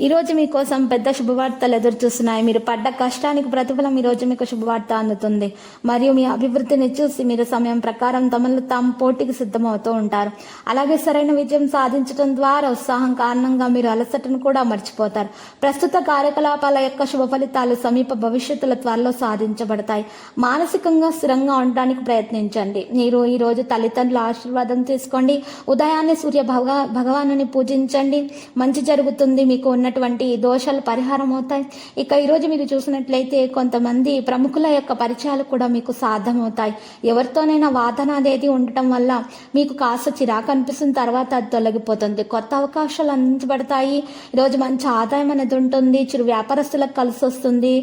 ఈరోజు మీకోసం పెద్ద శుభవార్తలు ఎదురు చూస్తున్నాయి. మీరు పడ్డ కష్టానికి ప్రతిఫలం ఈ రోజు మీకు శుభవార్త అందుతుంది. మరియు మీ అభివృద్ధిని చూసి మీరు సమయం ప్రకారం తమను తాము పోటీకి సిద్ధమవుతూ ఉంటారు. అలాగే సరైన విజయం సాధించడం ద్వారా ఉత్సాహం కారణంగా మీరు అలసటను కూడా మర్చిపోతారు. ప్రస్తుత కార్యకలాపాల యొక్క శుభ ఫలితాలు సమీప భవిష్యత్తుల త్వరలో సాధించబడతాయి. మానసికంగా స్థిరంగా ఉండడానికి ప్రయత్నించండి. మీరు ఈరోజు తల్లిదండ్రుల ఆశీర్వాదం తీసుకోండి. ఉదయాన్నే సూర్య భగవా భగవానుని పూజించండి. మంచి జరుగుతుంది. మీకు ఉన్నటువంటి దోషాలు పరిహారం అవుతాయి. ఇక ఈరోజు మీరు చూసినట్లయితే కొంతమంది ప్రముఖుల యొక్క పరిచయాలు కూడా మీకు సాధ్యమవుతాయి. ఎవరితోనైనా వాదన అనేది ఉండటం వల్ల మీకు కాస్త చిరాకు అనిపిస్తున్న తర్వాత అది తొలగిపోతుంది. కొత్త అవకాశాలు అందించబడతాయి. ఈరోజు మంచి ఆదాయం అనేది ఉంటుంది చిరు వ్యాపారస్తులకు కలిసి వస్తుంది.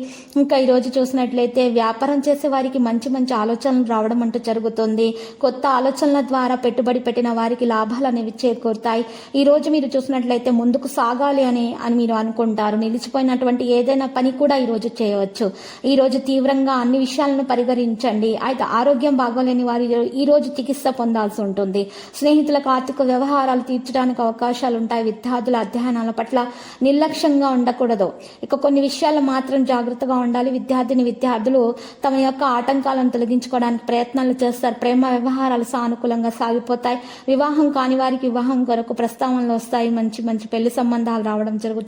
ఇంకా ఈరోజు చూసినట్లయితే వ్యాపారం చేసే వారికి మంచి మంచి ఆలోచనలు రావడం అంటూ జరుగుతుంది. కొత్త ఆలోచనల ద్వారా పెట్టుబడి పెట్టిన వారికి లాభాలు అనేవి చేకూరుతాయి. ఈ రోజు మీరు చూసినట్లయితే ముందుకు సాగాలి అని అని మీరు అనుకుంటారు. నిలిచిపోయినటువంటి ఏదైనా పని కూడా ఈ రోజు చేయవచ్చు. ఈ రోజు తీవ్రంగా అన్ని విషయాలను పరిగణించండి. అయితే ఆరోగ్యం బాగోలేని వారు ఈ రోజు చికిత్స పొందాల్సి ఉంటుంది. స్నేహితులకు ఆర్థిక వ్యవహారాలు తీర్చడానికి అవకాశాలు ఉంటాయి. విద్యార్థుల అధ్యయనాల పట్ల నిర్లక్ష్యంగా ఉండకూడదు. ఇక కొన్ని విషయాలు మాత్రం జాగ్రత్తగా ఉండాలి. విద్యార్థిని విద్యార్థులు తమ యొక్క ఆటంకాలను తొలగించుకోవడానికి ప్రయత్నాలు చేస్తారు. ప్రేమ వ్యవహారాలు సానుకూలంగా సాగిపోతాయి. వివాహం కాని వారికి వివాహం కొరకు ప్రస్తావనలు వస్తాయి. మంచి మంచి పెళ్ళి సంబంధాలు రావడం జరుగుతుంది.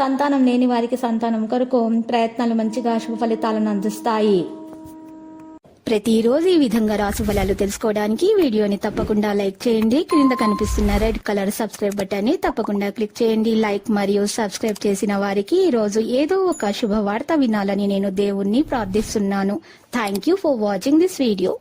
సంతానం లేని వారికి సంతానం కొరకు ప్రయత్నాలు మంచిగా శుభ ఫలితాలను అందిస్తాయి. ప్రతిరోజు ఈ విధంగా రాసు ఫలాలు తెలుసుకోవడానికి వీడియోని తప్పకుండా లైక్ చేయండి. క్రింద కనిపిస్తున్న రెడ్ కలర్ సబ్స్క్రైబ్ బటన్ని తప్పకుండా క్లిక్ చేయండి. లైక్ మరియు సబ్స్క్రైబ్ చేసిన వారికి ఈ రోజు ఏదో ఒక శుభవార్త వినాలని నేను దేవుణ్ణి ప్రార్థిస్తున్నాను. Thank you for watching this video